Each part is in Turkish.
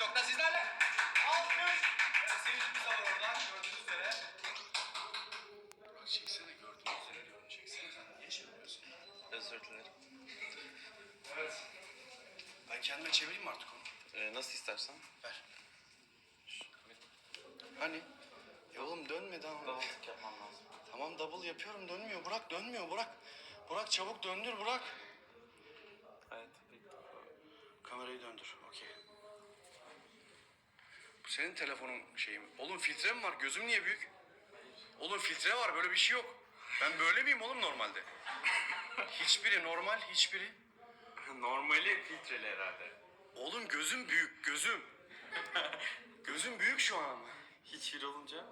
TikTok'ta sizlerle. Alkış. Evet seyircimiz var orada gördüğünüz üzere. Çeksene gördüğünüz üzere diyorum çeksene sen niye çevirmiyorsun? Özür dilerim. Evet. Ben kendime çevireyim mi artık onu? Ee, nasıl istersen. Ver. Hani? Ya oğlum dönmedi ama. Double yapmam lazım. Tamam double yapıyorum dönmüyor. Burak dönmüyor Burak. Burak çabuk döndür Burak. Kamerayı döndür. Okey. Bu senin telefonun şeyi mi? Oğlum filtre mi var? Gözüm niye büyük? Oğlum filtre var böyle bir şey yok. Ben böyle miyim oğlum normalde? Hiçbiri normal, hiçbiri. Normali filtreli herhalde. Oğlum gözüm büyük, gözüm. gözüm büyük şu an ama. Hiçbir olunca.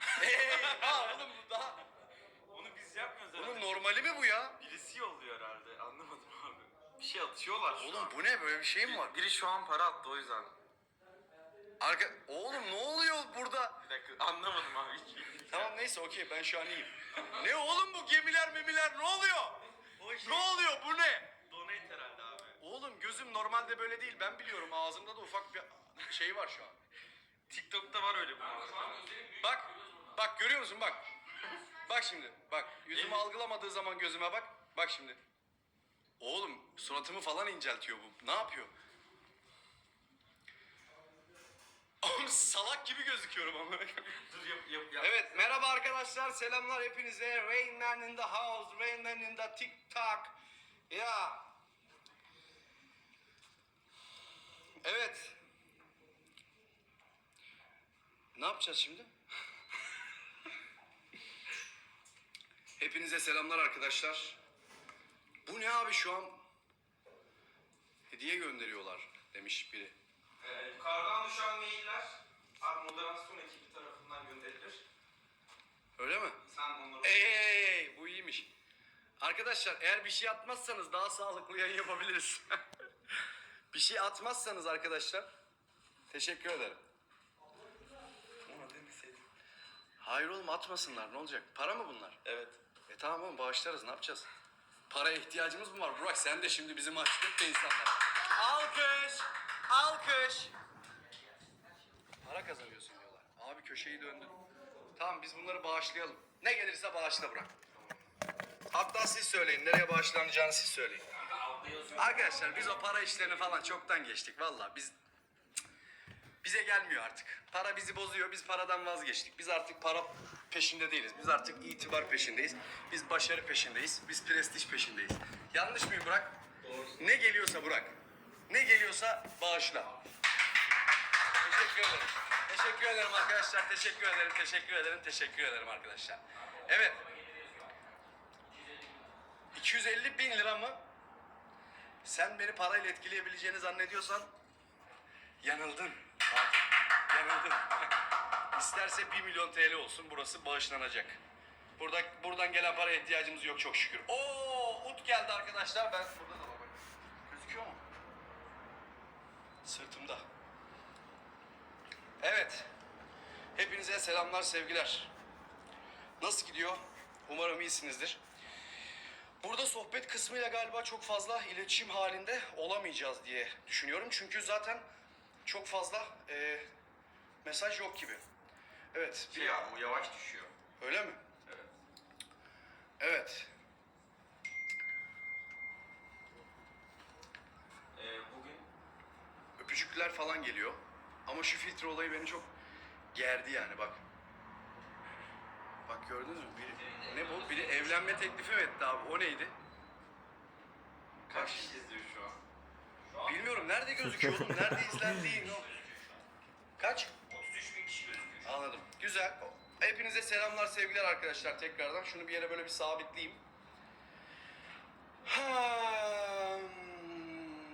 Ha oğlum bu daha... Onu biz yapmıyoruz Oğlum normali mi bu ya? Birisi yolluyor herhalde. Anlamadım abi. Bir şey atıyorlar şu Oğlum an. bu ne böyle bir şey mi var? Biri şu an para attı o yüzden. Arka... Oğlum ne oluyor burada? Bir dakika anlamadım abi. Tamam neyse okey ben şu an iyiyim. ne oğlum bu gemiler memiler ne oluyor? O şey Ne oluyor bu ne? donate herhalde abi. Oğlum gözüm normalde böyle değil ben biliyorum ağzımda da ufak bir şey var şu an. TikTok'ta var öyle bu. Bak bak görüyor musun bak. Bak şimdi bak yüzümü algılamadığı zaman gözüme bak. Bak şimdi. Oğlum suratımı falan inceltiyor bu. Ne yapıyor? Oğlum salak gibi gözüküyorum ama. Dur yap yap yap. Evet merhaba arkadaşlar selamlar hepinize. Rain Man in the house, Rain Man in the TikTok. Ya. Evet. Ne yapacağız şimdi? Hepinize selamlar arkadaşlar. Bu ne abi şu an? Hediye gönderiyorlar demiş biri. Ee, yukarıdan düşen mailler abi moderasyon ekibi tarafından gönderilir. Öyle mi? Sen onları... Ey bu iyiymiş. Arkadaşlar eğer bir şey atmazsanız daha sağlıklı yayın yapabiliriz. bir şey atmazsanız arkadaşlar teşekkür ederim. Demeseydin. Hayır oğlum atmasınlar ne olacak? Para mı bunlar? Evet. E tamam oğlum bağışlarız ne yapacağız? Paraya ihtiyacımız mı var? Burak sen de şimdi bizi mahcup etme insanlar. Alkış! Alkış! Para kazanıyorsun diyorlar. Abi köşeyi döndün. Tamam biz bunları bağışlayalım. Ne gelirse bağışla Burak. Hatta siz söyleyin. Nereye bağışlanacağını siz söyleyin. Arkadaşlar biz o para işlerini falan çoktan geçtik. Valla biz bize gelmiyor artık. Para bizi bozuyor. Biz paradan vazgeçtik. Biz artık para peşinde değiliz. Biz artık itibar peşindeyiz. Biz başarı peşindeyiz. Biz prestij peşindeyiz. Yanlış mıyım Burak? Doğru. Ne geliyorsa Burak. Ne geliyorsa bağışla. Teşekkür ederim. Teşekkür ederim arkadaşlar. Teşekkür ederim. Teşekkür ederim. Teşekkür ederim arkadaşlar. Evet. 250 bin lira mı? Sen beni parayla etkileyebileceğini zannediyorsan yanıldın. Bak, yanıldın. İsterse 1 milyon TL olsun burası bağışlanacak. Burada buradan gelen paraya ihtiyacımız yok çok şükür. Oo, ut geldi arkadaşlar. Ben burada da bak. Gözüküyor mu? Sırtımda. Evet. Hepinize selamlar, sevgiler. Nasıl gidiyor? Umarım iyisinizdir. Burada sohbet kısmıyla galiba çok fazla iletişim halinde olamayacağız diye düşünüyorum. Çünkü zaten çok fazla e, mesaj yok gibi. Evet. Şey ya bu yavaş düşüyor. Öyle mi? Evet. Evet. Ee, bugün Öpücükler falan geliyor. Ama şu filtre olayı beni çok gerdi yani bak. Bak gördünüz mü? Biri, ne bu? Biri evlenme teklifi mi etti abi? O neydi? kaç kişi izliyor şu an? Bilmiyorum. Nerede gözüküyor oğlum? Nerede izlendiği? Ne? Kaç? 33 bin kişi gözüküyor. Anladım. Güzel. Hepinize selamlar, sevgiler arkadaşlar tekrardan. Şunu bir yere böyle bir sabitleyeyim. Hmm.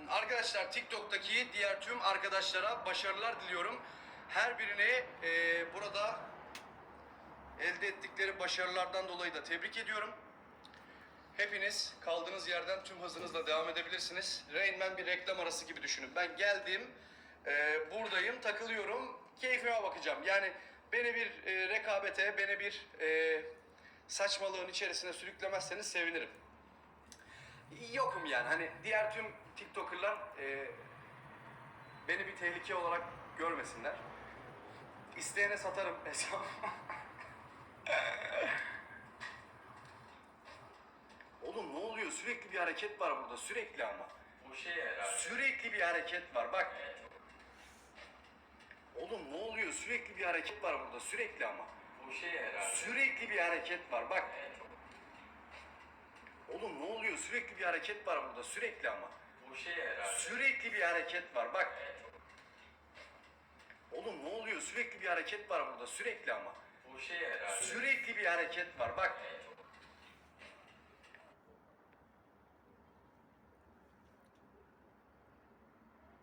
Arkadaşlar TikTok'taki diğer tüm arkadaşlara başarılar diliyorum. Her birini e, burada elde ettikleri başarılardan dolayı da tebrik ediyorum. Hepiniz kaldığınız yerden tüm hızınızla devam edebilirsiniz. Rain Man bir reklam arası gibi düşünün. Ben geldim, e, buradayım, takılıyorum, keyfime bakacağım. Yani beni bir e, rekabete, beni bir e, saçmalığın içerisine sürüklemezseniz sevinirim. Yokum yani. Hani diğer tüm TikToker'lar e, beni bir tehlike olarak görmesinler. İsteyene satarım hesap. Oğlum ne oluyor? Sürekli bir hareket var burada. Sürekli ama. Bu şey herhalde. Sürekli bir hareket var. Bak. Oğlum ne oluyor? Sürekli bir hareket var burada. Sürekli ama. Bu şey herhalde. Sürekli bir hareket var. Bak. Oğlum ne oluyor? Sürekli bir hareket var burada. Sürekli ama. Bu şey herhalde. Sürekli bir hareket var. Bak. Oğlum ne oluyor? Sürekli bir hareket var burada. Sürekli ama. Bu şey herhalde. Sürekli bir hareket var. Bak.